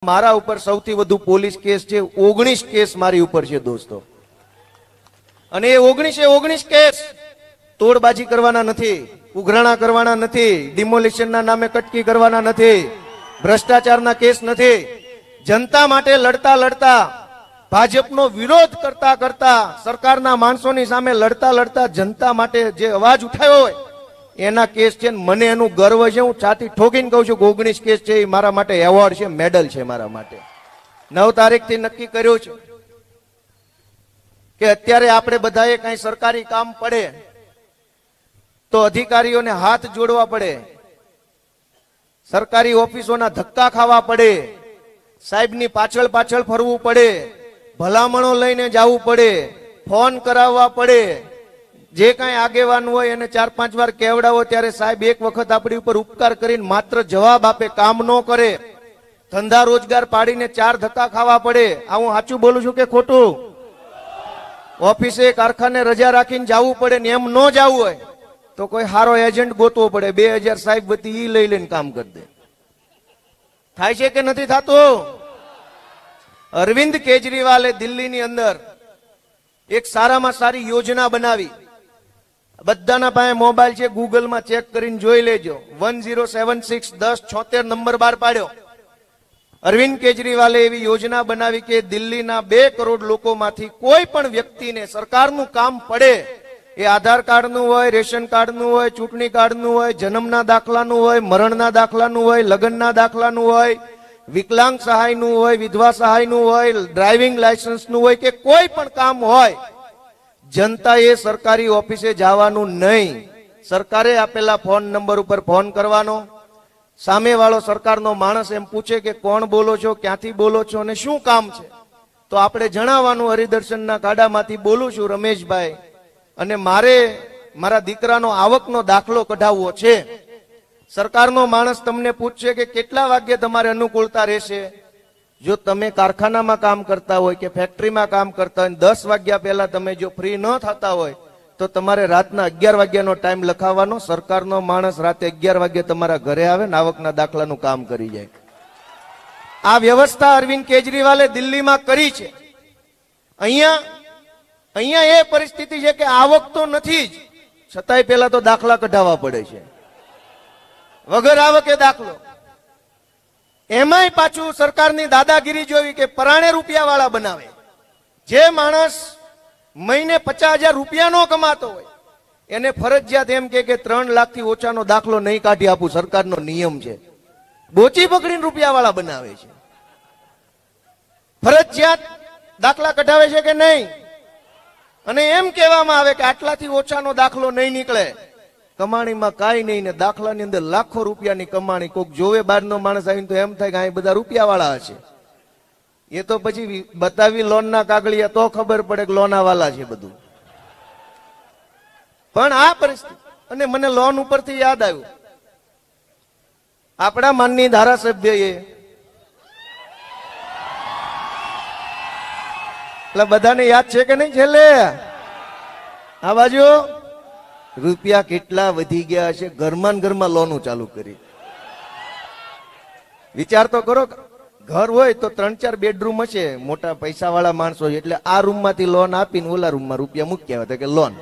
મારા ઉપર સૌથી વધુ પોલીસ કેસ છે, ઓગણીસ કેસ મારી ઉપર છે દોસ્તો. અને એ ઓગણીસે ઓગણીસ કેસ તોડબાજી કરવાના નથી, ઉઘરાણા કરવાના નથી, ડિમોલિશનના નામે કટકી કરવાના નથી, ભ્રષ્ટાચારના કેસ નથી. જનતા માટે લડતા લડતા, ભાજપનો વિરોધ કરતા કરતા, સરકારના માણસોની સામે લડતા લડતા જનતા માટે જે અવાજ ઉઠાયો હોય એના કેસ છે મને એનું ગર્વ છે. હું છાતી ઠોકીને કહું છું ઓગણીસ કેસ છે, એ મારા માટે એવોર્ડ છે, મેડલ છે મારા માટે. નવ તારીખથી નક્કી કર્યું છે કે અત્યારે આપણે બધાએ કઈ સરકારી કામ પડે તો અધિકારીઓને હાથ જોડવા પડે, સરકારી ઓફિસોના ધક્કા ખાવા પડે, સાહેબની પાછળ પાછળ ફરવું પડે, ભલામણો લઈને જવું પડે, ફોન કરાવવા પડે જે કાંઈ આગેવાન હોય એને ચાર પાંચ વાર કેવડાવો ત્યારે સાહેબ એક વખત આપણી ઉપર ઉપકાર કરીને માત્ર જવાબ આપે, કામ ન કરે. ધંધા રોજગાર પાડીને ચાર ધક્કા ખાવા પડે. આ હું સાચું બોલું છું કે ખોટું? ઓફિસે કારખાને રજા રાખીને જવું પડે ને એમ ન જવું હોય, તો કોઈ સારો એજન્ટ ગોતવો પડે. બે હજાર સાહેબ બધી ઈ લઈ લઈને કામ કરી દે. થાય છે કે નથી થતું? અરવિંદ કેજરીવાલે દિલ્હીની અંદર એક સારામાં સારી યોજના બનાવી. બધાના પાસે મોબાઈલ છે, ગૂગલમાં ચેક કરીને જોઈ લેજો. વન ઝીરો સેવન સિક્સ દસ છોતેર નંબર બહાર પાડ્યો. અરવિંદ કેજરીવાલે એવી યોજના બનાવી કે દિલ્હીના બે કરોડ લોકોમાંથી કોઈ પણ વ્યક્તિને સરકારનું કામ પડે. એ આધાર કાર્ડનું હોય, રેશન કાર્ડનું હોય, ચૂંટણી કાર્ડનું હોય, જન્મના દાખલાનું હોય, મરણના દાખલાનું હોય, લગ્નના દાખલાનું હોય, વિકલાંગ સહાયનું હોય, વિધવા સહાયનું હોય, ડ્રાઇવિંગ લાયસન્સનું હોય કે કોઈ પણ કામ હોય જનતાએ સરકારી ઓફિસે જવાનું નહીં. સરકારે આપેલા ફોન નંબર ઉપર ફોન કરવાનો. સામેવાળો સરકારનો માણસ એમ પૂછે કે કોણ બોલો છો, ક્યાંથી બોલો છો અને શું કામ છે? તો આપણે જણાવવાનું હરિદર્શનના ગાડામાંથી, બોલું છું રમેશભાઈ, અને મારે, મારા દીકરાનો આવકનો દાખલો કઢાવવો છે. સરકારનો માણસ તમને પૂછશે કે કેટલા વાગ્યે તમારે અનુકૂળતા રહેશે? જો તમે કારખાનામાં કામ કરતા હોય કે ફેક્ટરીમાં કામ કરતા હોય, દસ વાગ્યા પહેલા તમે જો ફ્રી ન થતા હોય, તો તમારે રાતના અગિયાર વાગ્યાનો ટાઈમ લખાવવાનો. સરકારનો માણસ રાતે અગિયાર વાગ્યે તમારા ઘરે આવે ને આવકના દાખલાનું કામ કરી જાય. આ વ્યવસ્થા અરવિંદ કેજરીવાલે દિલ્હીમાં કરી છે. અહીંયા અહીંયા એ પરિસ્થિતિ છે કે આવક તો નથી જ, છતાંય પેલા તો દાખલા કઢાવવા પડે છે. વગર આવકે દાખલો. એમાંય પાછું સરકારની દાદાગીરી જોવી કે પરાણે રૂપિયા વાળા બનાવે. જે માણસ મહિને પચાસ હજાર રૂપિયા નો કમાતો હોય, એને ફરજિયાત એમ કે ત્રણ લાખથી ઓછાનો દાખલો નહીં કાઢી આપું, સરકારનો નિયમ છે. બોચી પકડીને રૂપિયા વાળા બનાવે છે. ફરજિયાત દાખલા કઢાવે છે કે નહીં? અને એમ કહેવામાં આવે કે આટલાથી ઓછાનો દાખલો નહીં નીકળે. કમાણીમાં કાંઈ નહીં ને દાખલાની અંદર લાખો રૂપિયાની કમાણી કોઈક જોવે બહારનો માણસ આવીને તો એમ થાય કે આ બધા રૂપિયાવાળા હશે એ તો પછી બતાવી લોનના કાગળિયા તો ખબર પડે કે લોનાવાલા છે બધું. પણ આ પરિસ્થિતિ અને મને લોન ઉપરથી યાદ આવ્યું. આપણા માનની ધારાસભ્યએ એટલે બધાને યાદ છે કે નહીં છેલ્લે? આ બાજુ? રૂપિયા કેટલા વધી ગયા છે ઘરમાં ઘરમાં લોનું ચાલુ કરી. વિચાર તો કરો, ઘર હોય તો ત્રણ ચાર બેડરૂમ હશે, મોટા પૈસા વાળા માણસો છે. એટલે આ રૂમમાંથી લોન આપીને ઓલા રૂમમાં રૂપિયા મૂક્યા હતા કે લોન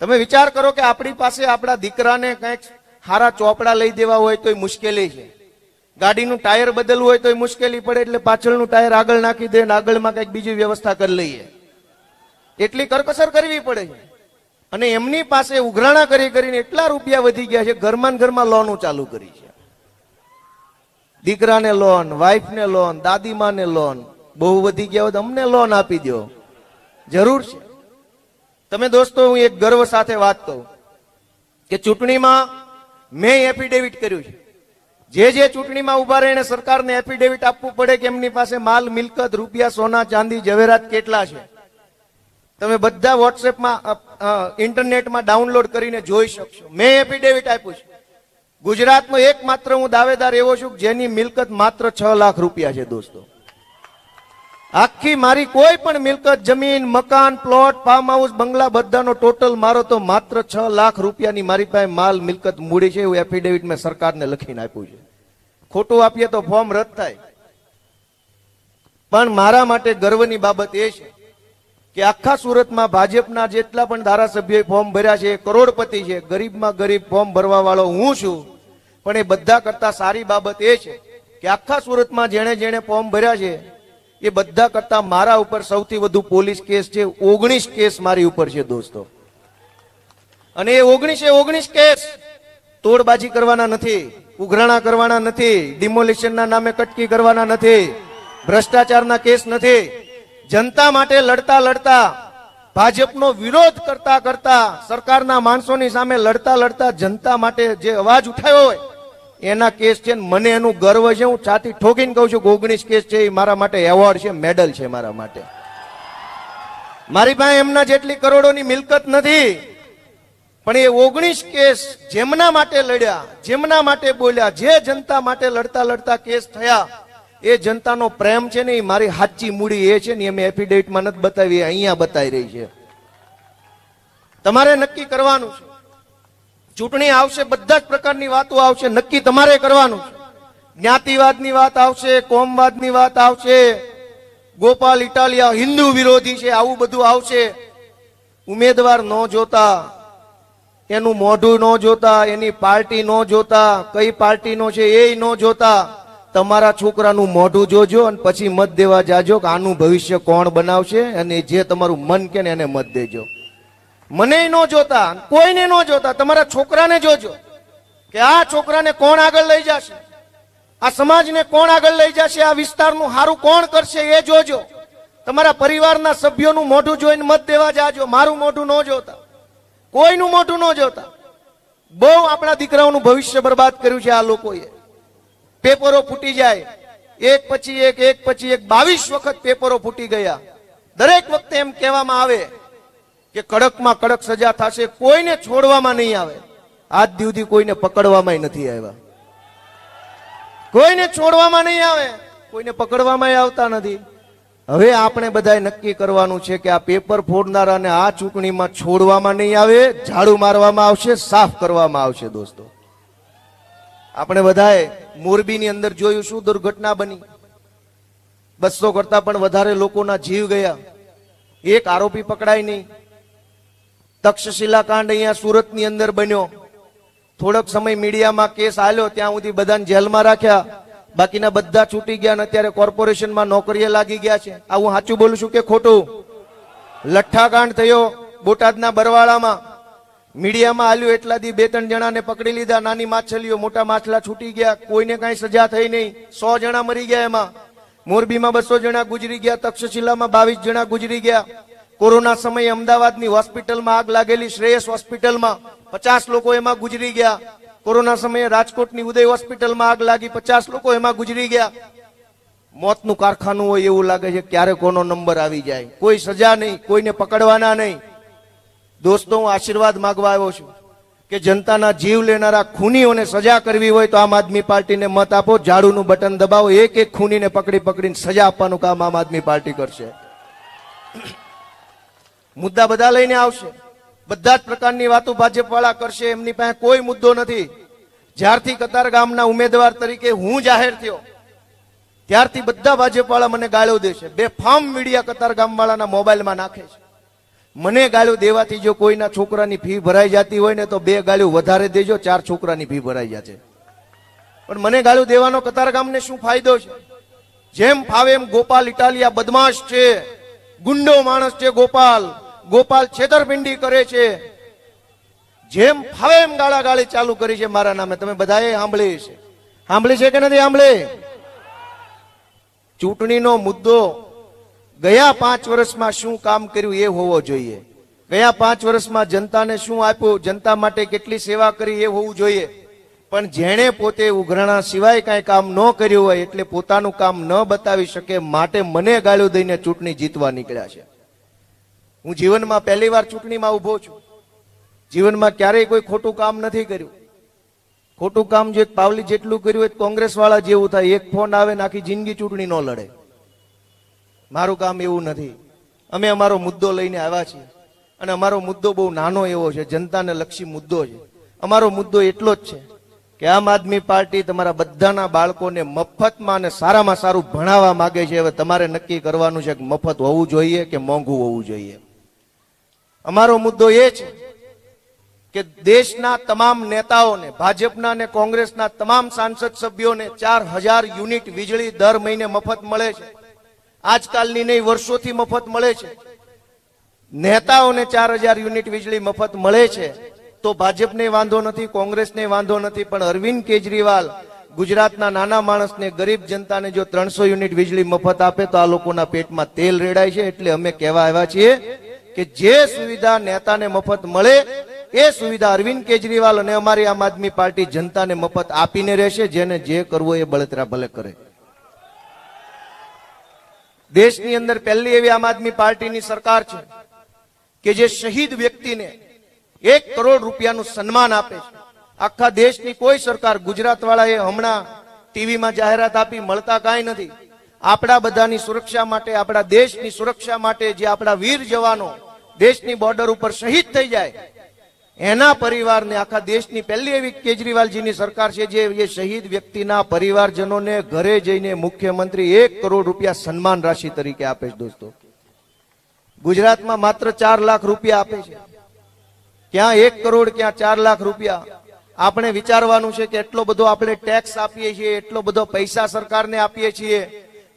તમે વિચાર કરો કે આપણી પાસે આપણા દીકરાને કંઈક સારા ચોપડા લઈ દેવા હોય તોય મુશ્કેલી છે. ગાડીનું ટાયર બદલવું હોય તોય મુશ્કેલી પડે, એટલે પાછળનું ટાયર આગળ નાખી દે આગળમાં કંઈક બીજી વ્યવસ્થા કરી લઈએ. એટલી કરકસર કરવી પડે છે. અને એમની પાસે ઉઘરાણા કરી કરીને એટલા રૂપિયા વધી ગયા છે, ઘરમાં ઘરમાં લોનો ચાલુ કરી છે. દીકરાને લોન વાઈફને લોન દાદીમાને લોન બહુ વધી ગયા હોય તો અમને લોન આપી દો. જરૂર છે. તમે દોસ્તો, હું એક ગર્વ સાથે વાત કહું કે ચૂંટણીમાં મેં એફિડેવિટ કર્યું છે. જે જે ચૂંટણીમાં ઊભા રહીને સરકારને એફિડેવિટ આપવું પડે કે એમની પાસે માલ, મિલકત, રૂપિયા, સોના, ચાંદી જવેરાત કેટલા છે તમે બધા વોટ્સએપમાં ઇન્ટરનેટમાં ડાઉનલોડ કરીને જોઈ શકશો. મેં એફિડેવિટ આપ્યું છે. ગુજરાતનો એકમાત્ર હું દાવેદાર એવો છું જેની મિલકત માત્ર છ લાખ રૂપિયા છે, દોસ્તો. આખી મારી કોઈ પણ મિલકત, જમીન, મકાન પ્લોટ ફાર્મ હાઉસ બંગલા, બધાનો ટોટલ મારો તો માત્ર છ લાખ રૂપિયાની મારી પાસે માલ મિલકત મૂડી છે એવું એફિડેવિટ મેં સરકારને લખીને આપ્યું છે. ખોટું આપીએ તો ફોર્મ રદ થાય. પણ મારા માટે ગર્વની બાબત એ છે કે આખા સુરતમાં ભાજપના જેટલા પણ ધારાસભ્યોએ ફોર્મ ભર્યા છે કરોડપતિ છે, ગરીબમાં ગરીબ ફોર્મ ભરવા વાળો હું છું, પણ એ બધા કરતા સારી બાબત એ છે કે આખા સુરતમાં જેણે જેણે ફોર્મ ભર્યા છે, એ બધા કરતા મારા ઉપર સૌથી વધુ પોલીસ કેસ છે, ઓગણીસ કેસ મારી ઉપર છે દોસ્તો. અને એ ઓગણીસે ઓગણીસ કેસ તોડબાજી કરવાના નથી, ઉઘરાણા કરવાના નથી, ડિમોલિશનના નામે કટકી કરવાના નથી, ભ્રષ્ટાચારના કેસ નથી જનતા માટે લડતા લડતા, ભાજપનો વિરોધ કરતા કરતા, સરકારના માણસોની સામે લડતા લડતા જનતા માટે જે અવાજ ઉઠાયો હોય, એના કેસ છે મને એનું ગર્વ છે. હું છાતી ઠોકીને કહું છું કે ઓગણીસ કેસ છે એ મારા માટે એવોર્ડ છે, મેડલ છે મારા માટે. મારી પાસે એમના જેટલી કરોડોની મિલકત નથી, પણ એ ઓગણીસ કેસ જેમના માટે લડ્યા, જેમના માટે બોલ્યા, જે જનતા માટે લડતા લડતા કેસ થયા એ જનતાનો પ્રેમ છે ને એ મારી હાચી મૂડી એ છે ને અમે એફિડેવિટમાં નથી બતાવી અહીંયા બતાવી રહી છે. તમારે નક્કી કરવાનું છે. ચૂંટણી આવશે, બધા જ પ્રકારની વાતો આવશે, નક્કી તમારે કરવાનું છે. જ્ઞાતિવાદની વાત આવશે, કોમવાદની વાત આવશે, ગોપાલ, ઇટાલિયા, હિન્દુ વિરોધી છે, આવું બધું આવશે. ઉમેદવાર ન જોતા, એનું મોઢું ન જોતા, એની પાર્ટી ન જોતા, કઈ પાર્ટીનો છે એ ન જોતા. તમારા છોકરાનું મોઢું જોજો અને પછી મત દેવા જાજો કે આનું ભવિષ્ય કોણ બનાવશે અને જે તમારું મન કે ને એને મત દેજો. મને ન જોતા કોઈને ન જોતા, તમારા છોકરાને જોજો કે આ છોકરાને કોણ આગળ લઈ જશે? આ સમાજને કોણ આગળ લઈ જશે? આ વિસ્તારનું સારું કોણ કરશે એ જોજો. તમારા પરિવારના સભ્યોનું મોઢું જોઈને મત દેવા જાજો, મારું મોઢું ન જોતા, કોઈનું મોઢું ન જોતા. બહુ આપણા દીકરાઓનું ભવિષ્ય બરબાદ કર્યું છે આ લોકોએ. પેપરો ફૂટી જાય. એક પછી એક એક પછી એક, બાવીસ વખત પેપરો ફૂટી ગયા. દરેક વખતે એમ કહેવામાં આવે કે કડકમાં કડક સજા થશે, કોઈને છોડવામાં નહીં આવે. આજ દિવધી કોઈને પકડવામાં નથી આવ્યા. કોઈને છોડવામાં નહીં આવે, કોઈને પકડવામાં આવતા નથી. હવે આપણે બધાએ નક્કી કરવાનું છે કે આ પેપર ફોડનારાને આ ચૂંટણીમાં છોડવામાં નહીં આવે, ઝાડુ મારવામાં આવશે, સાફ કરવામાં આવશે, દોસ્તો. આપણે બધાએ મોરબીની અંદર જોયું શું દુર્ઘટના બની. બસો કરતા પણ વધારે લોકોના જીવ ગયા. એક આરોપી પકડાય નહીં. તક્ષશિલા કાંડ અહીંયા સુરતની અંદર બન્યો. થોડોક સમય મીડિયામાં કેસ આવ્યો ત્યાં સુધી બધાને જેલમાં રાખ્યા. બાકીના બધા છૂટી ગયા અને અત્યારે કોર્પોરેશનમાં નોકરીએ લાગી ગયા છે. આ હું સાચું બોલું છું કે ખોટું? લઠ્ઠાકાંડ થયો બોટાદના બરવાળામાં. મીડિયામાં આલ્યું એટલા દી બે ત્રણ જણાને પકડી લીધા. નાની માછલીઓ, મોટા માછલા છૂટી ગયા. કોઈને કાંઈ સજા થઈ નહીં. સો જણા મરી ગયા એમાં. મોરબીમાં બસો જણા ગુજરી ગયા. તક્ષશિલામાં બાવીસ જણા ગુજરી ગયા. કોરોના સમયે અમદાવાદની હોસ્પિટલમાં આગ લાગેલી શ્રેયસ હોસ્પિટલમાં પચાસ લોકો એમાં ગુજરી ગયા. કોરોના સમયે રાજકોટની ઉદય હોસ્પિટલમાં આગ લાગી પચાસ લોકો એમાં ગુજરી ગયા. મોતનું કારખાનું હોય એવું લાગે છે, ક્યારે કોનો નંબર આવી જાય. કોઈ સજા નહીં, કોઈને પકડવાના નહીં. દોસ્તો, હું આશીર્વાદ માગવા આવ્યો છું કે જનતાના જીવ લેનારા ખૂનીઓને સજા કરવી હોય તો આમ આદમી પાર્ટીને મત આપો, ઝાડુનું બટન દબાવો, એક એક ખૂનીને પકડી પકડીને સજા આપવાનું કામ આમ આદમી પાર્ટી કરશે. મુદ્દા બધા લઈને આવશે. બધા જ પ્રકારની વાતો ભાજપ વાળા કરશે, એમની પાસે કોઈ મુદ્દો નથી. જ્યારથી કતાર ગામના ઉમેદવાર તરીકે હું જાહેર થયો, ત્યારથી બધા ભાજપ વાળા મને ગાળો દેશે. બે ફાર્મ મીડિયા કતાર ગામ વાળાના મોબાઈલમાં નાખે છે. મને ગાળ્યું દેવાથી જો કોઈના છોકરાની ફી ભરાઈ જતી હોય ને તો બે ગાળ્યું વધારે દેજો, ચાર છોકરાની ફી ભરાઈ જશે. પણ મને ગાળ્યું દેવાનો કતારગામને શું ફાયદો છે? જેમ ફાવે એમ ગોપાલ ઇટાલિયા બદમાશ છે, ગુંડો માણસ છે ગોપાલ ગોપાલ છેતરપિંડી કરે છે. જેમ ફાવે એમ ગાળા ગાળી ચાલુ કરી છે મારા નામે. તમે બધાએ સાંભળી છે. સાંભળી છે કે નથી સાંભળી? ચૂંટણીનો મુદ્દો ગયા પાંચ વર્ષમાં શું કામ કર્યું એ હોવો જોઈએ. ગયા પાંચ વર્ષમાં જનતાને શું આપ્યું? જનતા માટે કેટલી સેવા કરી એ હોવું જોઈએ. પણ જેણે પોતે ઉઘરાણા સિવાય કાંઈ કામ ન કર્યું હોય એટલે પોતાનું કામ ન બતાવી શકે માટે મને ગાળો દઈને ચૂંટણી જીતવા નીકળ્યા છે. હું જીવનમાં પહેલી વાર ચૂંટણીમાં ઊભો છું. જીવનમાં ક્યારેય કોઈ ખોટું કામ નથી કર્યું. ખોટું કામ જે પાવલી જેટલું કર્યું હોય કોંગ્રેસ વાળા જેવું થાય. એક ફોન આવે ને આખી જિંદગી ચૂંટણી ન લડે. મારું કામ એવું નથી. અમે અમારો મુદ્દો લઈને આવ્યા છીએ. અને અમારો મુદ્દો બહુ નાનો એવો છે. જનતાને લક્ષી મુદ્દો છે. અમારો મુદ્દો એટલો જ છે કે આમ આદમી પાર્ટી તમારા બધાના બાળકોને મફતમાં અને સારામાં સારું ભણાવવા માંગે છે. હવે તમારે નક્કી કરવાનું છે કે મફત હોવું જોઈએ કે મોંઘું હોવું જોઈએ. અમારો મુદ્દો એ છે કે દેશના તમામ નેતાઓને, ભાજપના અને કોંગ્રેસના તમામ સાંસદ સભ્યોને ચાર હજાર યુનિટ વીજળી દર મહિને મફત મળે છે. આજકાલની નહીં, વર્ષોથી મફત મળે છે. નેતાઓને ચાર હજાર યુનિટ વીજળી મફત મળે છે. તો ભાજપને વાંધો નથી, કોંગ્રેસને વાંધો નથી, પણ અરવિંદ કેજરીવાલ ગુજરાતના નાના માણસને, ગરીબ જનતાને જો ત્રણસો યુનિટ વીજળી મફત આપે, તો આ લોકોના પેટમાં તેલ રેડાય છે. એટલે અમે કહેવા આવ્યા છીએ કે જે સુવિધા નેતાને મફત મળે, એ સુવિધા અરવિંદ કેજરીવાલ અને અમારી આમ આદમી પાર્ટી જનતાને મફત આપીને રહેશે, જેને જે કરવું એ બળતરા ભલે કરે. દેશની અંદર પહેલી એવી આમ આદમી પાર્ટીની સરકાર છે કે જે શહીદ વ્યક્તિને એક કરોડ રૂપિયાનું સન્માન આપે છે. આખા દેશની કોઈ સરકાર ગુજરાત વાળાએ હમણાં ટીવીમાં જાહેરાત આપી, મળતા કાંઈ નથી. આપણા બધાની સુરક્ષા માટે, આપણા દેશની સુરક્ષા માટે જે આપણા વીર જવાનો દેશની બોર્ડર ઉપર શહીદ થઈ જાય એના પરિવારને આખા દેશની પહેલી એવી કેજરીવાલજીની સરકાર છે જે એ શહીદ વ્યક્તિના પરિવારજનોને ઘરે જઈને મુખ્યમંત્રી એક કરોડ રૂપિયા સન્માન રાશિ તરીકે આપે છે દોસ્તો. ગુજરાતમાં માત્ર ચાર લાખ રૂપિયા આપે છે. ક્યાં એક કરોડ, ક્યાં ચાર લાખ રૂપિયા. આપણે વિચારવાનું છે કે એટલો બધો આપણે ટેક્સ આપીએ છીએ, એટલો બધો પૈસા સરકારને આપીએ છીએ.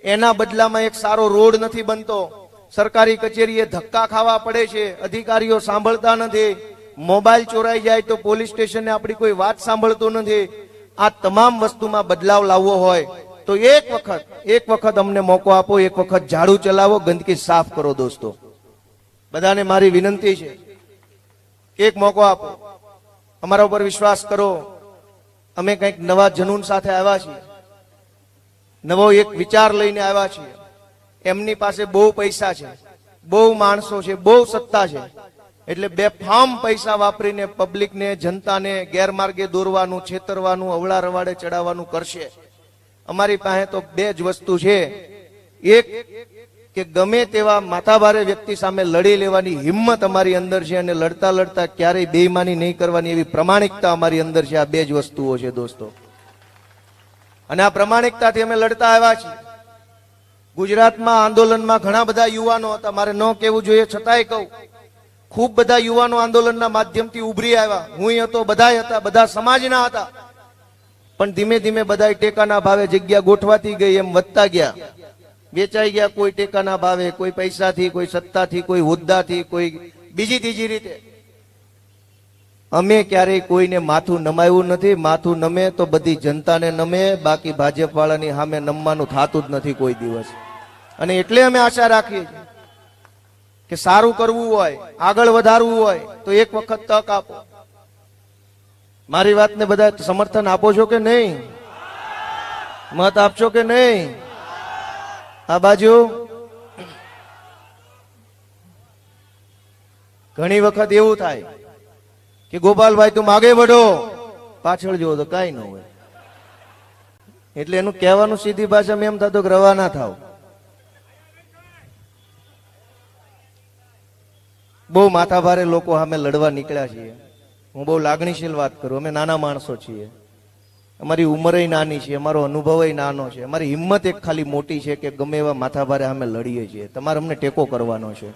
એના બદલામાં એક સારો રોડ નથી બનતો. સરકારી કચેરીએ ધક્કા ખાવા પડે છે, અધિકારીઓ સાંભળતા નથી. મોબાઈલ ચોરાઈ જાય તો પોલીસ સ્ટેશને આપણી કોઈ વાત સાંભળતું નથી. આ તમામ વસ્તુમાં બદલાવ લાવવો હોય તો એક વખત એક વખત અમને મોકો આપો, એક વખત ઝાડુ ચલાવો, ગંદકી સાફ કરો દોસ્તો. બધાને મારી વિનંતી છે, એક મોકો આપો. અમારા ઉપર વિશ્વાસ કરો. અમે કંઈક નવા જનૂન સાથે આવ્યા છીએ. નવો એક વિચાર લઈને આવ્યા છીએ. એમની પાસે બહુ પૈસા છે, બહુ માણસો છે, બહુ સત્તા છે. એટલે બે ફામ પૈસા વાપરીને પબ્લિકને, જનતાને ગેરમાર્ગે દોરવાનું, છેતરવાનું, અવળા રવાડે ચડાવવાનું કરશે. અમારી પાસે તો બે જ વસ્તુ છે. એક, કે ગમે તેવા માથાભારે વ્યક્તિ સામે લડી લેવાની હિંમત અમારી અંદર છે અને લડતા લડતા ક્યારેય બેઈમાની નહીં કરવાની એવી પ્રમાણિકતા અમારી અંદર છે. આ બે જ વસ્તુઓ છે દોસ્તો. અને આ પ્રમાણિકતાથી અમે લડતા આવ્યા છીએ. ગુજરાતમાં આંદોલનમાં ઘણા બધા યુવાનો હતા. મારે ન કહેવું જોઈએ. છતાંય કહું ખૂબ બધા યુવાનો આંદોલનના માધ્યમથી ઉભરી આવ્યા. હું હતો બધા હતા, બધા સમાજના હતા. પણ ધીમે ધીમે બધા ટેકાના ભાવે જગ્યા ગોઠવાતી ગઈ, એમ વધતા ગયા. વેચાઈ ગયા કોઈ ટેકાના ભાવે, કોઈ પૈસાથી, કોઈ સત્તાથી, કોઈ હોદ્દાથી, કોઈ બીજી ત્રીજી રીતે. અમે ક્યારેય કોઈને માથું નમાયું નથી, માથું નમે તો બધી જનતાને નમે, બાકી ભાજપ વાળાની સામે નમવાનું થતું જ નથી કોઈ દિવસ. અને એટલે અમે આશા રાખીએ છીએ. કે સારું કરવું હોય, આગળ વધારવું હોય, તો એક વખત તક આપો. મારી વાતને બધા સમર્થન આપો છો કે નહીં? મત આપશો કે નહીં? આ બાજુ. ઘણી વખત એવું થાય કે ગોપાલભાઈ, તું માગે વઢો. પાછળ જુઓ તો કાંઈ ન હોય. એટલે એનું કહેવાનું સીધી ભાષામાં એમ થતું કે રવાના થાવ. બહુ માથાભારે લોકો સામે લડવા નીકળ્યા છીએ. હું બહુ લાગણીશીલ વાત કરું, અમે નાના માણસો છીએ. અમારી ઉંમરે નાની છે, અમારો અનુભવ નાનો છે. અમારી હિંમત એક ખાલી મોટી છે કે ગમે એવા માથાભારે અમે લડીએ છીએ. તમારે અમને ટેકો કરવાનો છે.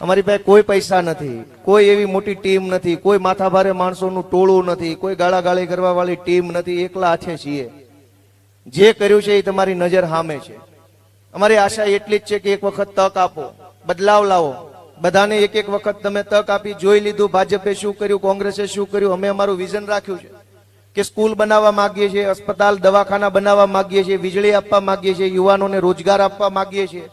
અમારી પાસે કોઈ પૈસા નથી, કોઈ એવી મોટી ટીમ નથી, કોઈ માથાભારે માણસોનું ટોળું નથી, કોઈ ગાળાગાળી કરવા વાળી ટીમ નથી, એકલા હાથે છીએ. જે કર્યું છે એ તમારી નજર સામે છે. અમારી આશા એટલી જ છે કે એક વખત તક આપો, બદલાવ લાવો. બધાને એક એક વખત તમે તક આપી જોઈ લીધું. ભાજપે શું કર્યું? કોંગ્રેસે શું કર્યું? અમે અમારું વિઝન રાખ્યું છે કે સ્કૂલ બનાવવા માંગીએ છીએ, અસ્પતાલ, દવાખાના બનાવવા માંગીએ છીએ, વીજળી આપવા માંગીએ છીએ, યુવાનોને રોજગાર આપવા માંગીએ છીએ.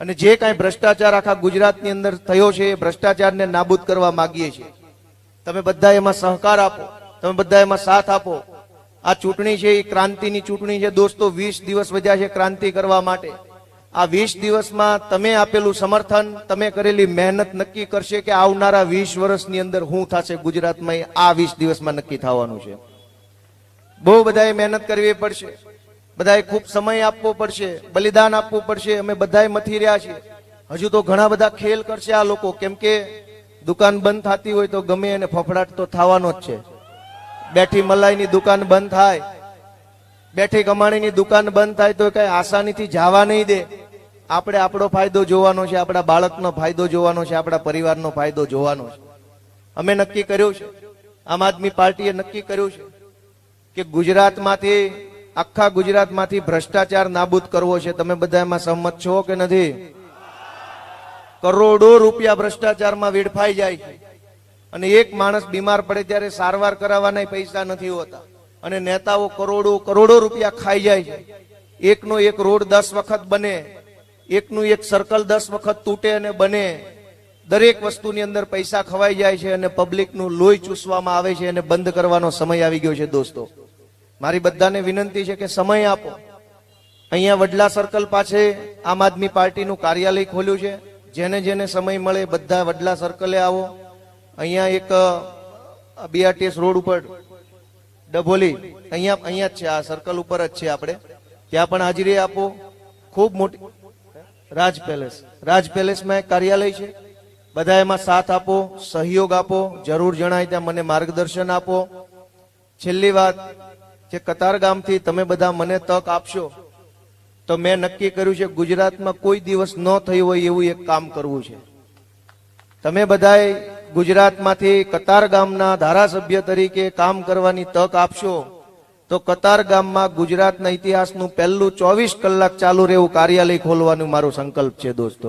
અને જે કાંઈ ભ્રષ્ટાચાર આખા ગુજરાતની અંદર થયો છે, એ ભ્રષ્ટાચારને નાબૂદ કરવા માંગીએ છીએ. તમે બધા એમાં સહકાર આપો. તમે બધા એમાં સાથ આપો. આ ચૂંટણી છે, એ ક્રાંતિની ચૂંટણી છે. દોસ્તો, વીસ દિવસ વધ્યા છે ક્રાંતિ કરવા માટે. આ વીસ દિવસમાં તમે આપેલું સમર્થન, તમે કરેલી મહેનત નક્કી કરશે કે આવનારા વીસ વર્ષની અંદર શું થશે ગુજરાતમાં આ વીસ દિવસમાં નક્કી થવાનું છે. બહુ બધાએ મહેનત કરવી પડશે. બધાએ ખૂબ સમય આપવો પડશે, બલિદાન આપવું પડશે, અમે બધાએ મથી રહ્યા છીએ. હજુ તો ઘણા બધા ખેલ કરશે આ લોકો. કેમ કે દુકાન બંધ થતી હોય તો ગમે એને ફફડાટ તો થવાનો જ છે. બેઠી મલાઈની દુકાન બંધ થાય. બેઠી કમાણીની દુકાન બંધ થાય તો કઈ આસાનીથી જવા નહીં દે. આપણે આપણો ફાયદો જોવાનો છે, આપણા બાળકનો ફાયદો જોવાનો છે, આપણા પરિવારનો ફાયદો જોવાનો છે. અમે નક્કી કર્યું છે, આમ આદમી પાર્ટીએ નક્કી કર્યું છે કે ગુજરાતમાંથી, આખા ગુજરાતમાંથી ભ્રષ્ટાચાર નાબૂદ કરવો છે. તમે બધા એમાં સંમત છો કે નથી? કરોડો રૂપિયા ભ્રષ્ટાચારમાં વેડફાઈ જાય છે. અને એક માણસ બીમાર પડે ત્યારે સારવાર કરાવવાના પૈસા નથી હોતા. અને નેતાઓ કરોડો કરોડો રૂપિયા ખાઈ જાય એકનો એક રોડ દસ વખત બને, એકનું એક સર્કલ દસ વખત તૂટે અને બને. દરેક વસ્તુની અંદર પૈસા ખવાઈ જાય છે અને પબ્લિકનું લોહી ચૂસવામાં આવે છે અને બંધ કરવાનો સમય આવી ગયો છે દોસ્તો. મારી બધાને વિનંતી છે કે સમય આપો. અહીંયા વડલા સર્કલ પાસે આમ આદમી પાર્ટીનું કાર્યાલય ખોલ્યું છે. જેને જેને સમય મળે બધા વડલા સર્કલે આવો. અહીંયા એક બીઆરટીએસ રોડ ઉપર ડભોલી. અહીંયા અહીંયા જ છે. આ સર્કલ ઉપર જ છે આપણે. ત્યાં પણ હાજરી આપો. ખૂબ મોટી રાજ પેલેસ રાજ પેલેસમાં કાર્યાલય છે. બધા એમાં સાથ આપો, સહયોગ આપો, જરૂર જણાય ત્યાં મને માર્ગદર્શન આપો. છેલ્લી વાત, જે કતાર ગામથી તમે બધા મને તક આપશો, તો મેં નક્કી કર્યું છે ગુજરાતમાં કોઈ દિવસ ન થયું હોય એવું એક કામ કરવું છે. તમે બધાએ ગુજરાતમાંથી કતાર ગામના ધારાસભ્ય તરીકે કામ કરવાની તક આપશો, તો કતાર ગામમાં ગુજરાતના ઇતિહાસનું પહેલું ચોવીસ કલાક ચાલુ રહેવું કાર્યાલય ખોલવાનું મારો સંકલ્પ છે દોસ્તો.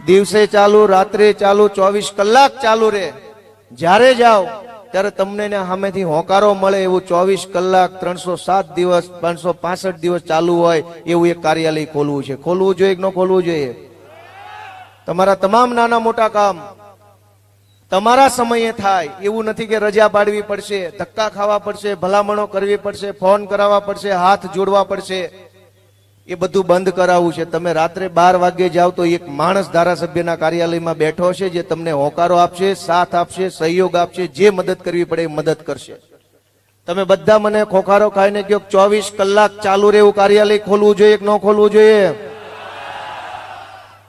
દિવસે ચાલુ, રાત્રે ચાલુ, ચોવીસ કલાક ચાલુ રહે. જ્યારે જાઓ, ત્યારે તમને સામેથી હોકારો મળે એવું ચોવીસ કલાક, ત્રણસો સાત દિવસ, પાંચસો પાસઠ દિવસ ચાલુ હોય એવું એક કાર્યાલય ખોલવું છે. ખોલવું જોઈએ કે ન ખોલવું જોઈએ? તમારા તમામ નાના મોટા કામ તમારા સમયે થાય એવું નથી કે રજા પાડવી પડશે, ધક્કા ખાવા પડશે, ભલામણો કરવી પડશે, ફોન કરાવવા પડશે, હાથ જોડવા પડશે. એ બધું બંધ કરાવવું છે. તમે રાત્રે બાર વાગ્યે જાઓ તો એક માણસ ધારાસભ્યના કાર્યાલયમાં બેઠો છે જે તમને હોકારો આપશે, સાથ આપશે, સહયોગ આપશે, જે મદદ કરવી પડે એ મદદ કરશે. તમે બધા મને ખોખારો ખાઈને કહો ચોવીસ કલાક ચાલુ રહેવું, કાર્યાલય ખોલવું જોઈએ કે ન ખોલવું જોઈએ?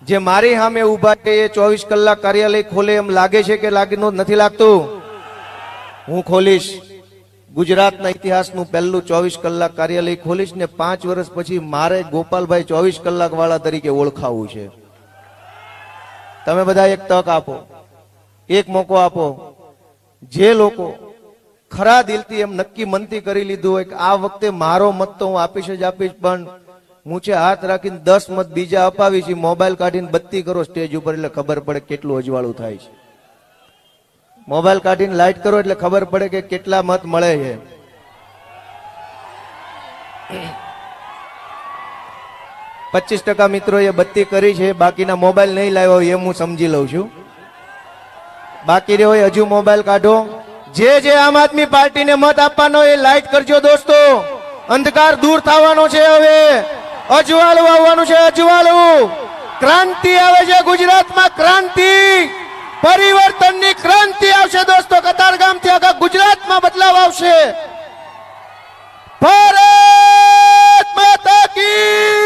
જે મારી સામે ઊભા છે, એ ચોવીસ કલાક કાર્યાલય ખોલે એમ લાગે છે કે લાગી નથી લાગતું? હું ખોલીશ. ગુજરાતના ઇતિહાસનું પહેલું ચોવીસ કલાક કાર્યાલય ખોલીશ ને પાંચ વર્ષ પછી મારે ગોપાલભાઈ ચોવીસ કલાક વાળા તરીકે ઓળખાવું છે. તમે બધા એક તક આપો. એક મોકો આપો. જે લોકો ખરા દિલથી એમ નક્કી મનથી કરી લીધું હોય કે આ વખતે મારો મત તો હું આપીશ જ આપીશ, પણ મૂછે હાથ રાખીને દસ મત બીજા અપાવી છે, મોબાઈલ કાઢીને બત્તી કરો સ્ટેજ ઉપર એટલે ખબર પડે કેટલું અજવાળું થાય છે. મોબાઈલ કાઢીને લાઈટ કરો એટલે ખબર પડે કે કેટલા મત મળે છે. પચીસ ટકા મિત્રોએ બત્તી કરી છે, બાકીના મોબાઈલ નહીં લાવ્યો એમ હું સમજી લઉં છું. બાકી રહ્યો હજુ મોબાઈલ કાઢો. જે જે આમ આદમી પાર્ટીને મત આપવાનો એ લાઈટ કરજો દોસ્તો. અંધકાર દૂર થવાનો છે હવે. અજવાળું આવવાનું છે, અજવાળું. ક્રાંતિ આવે છે, ગુજરાતમાં ક્રાંતિ. પરિવર્તનની ક્રાંતિ આવશે દોસ્તો, કતારગામથી આખા ગુજરાતમાં બદલાવ આવશે. ભારત માતા કી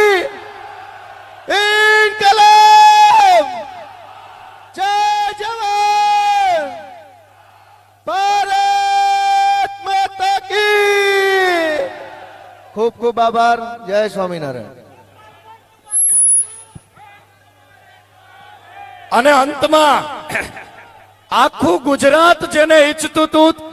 ખૂબ ખૂબ આભાર. જય સ્વામિનારાયણ. અને અંતમાં આખું ગુજરાત જેને ઈચ્છતું હતું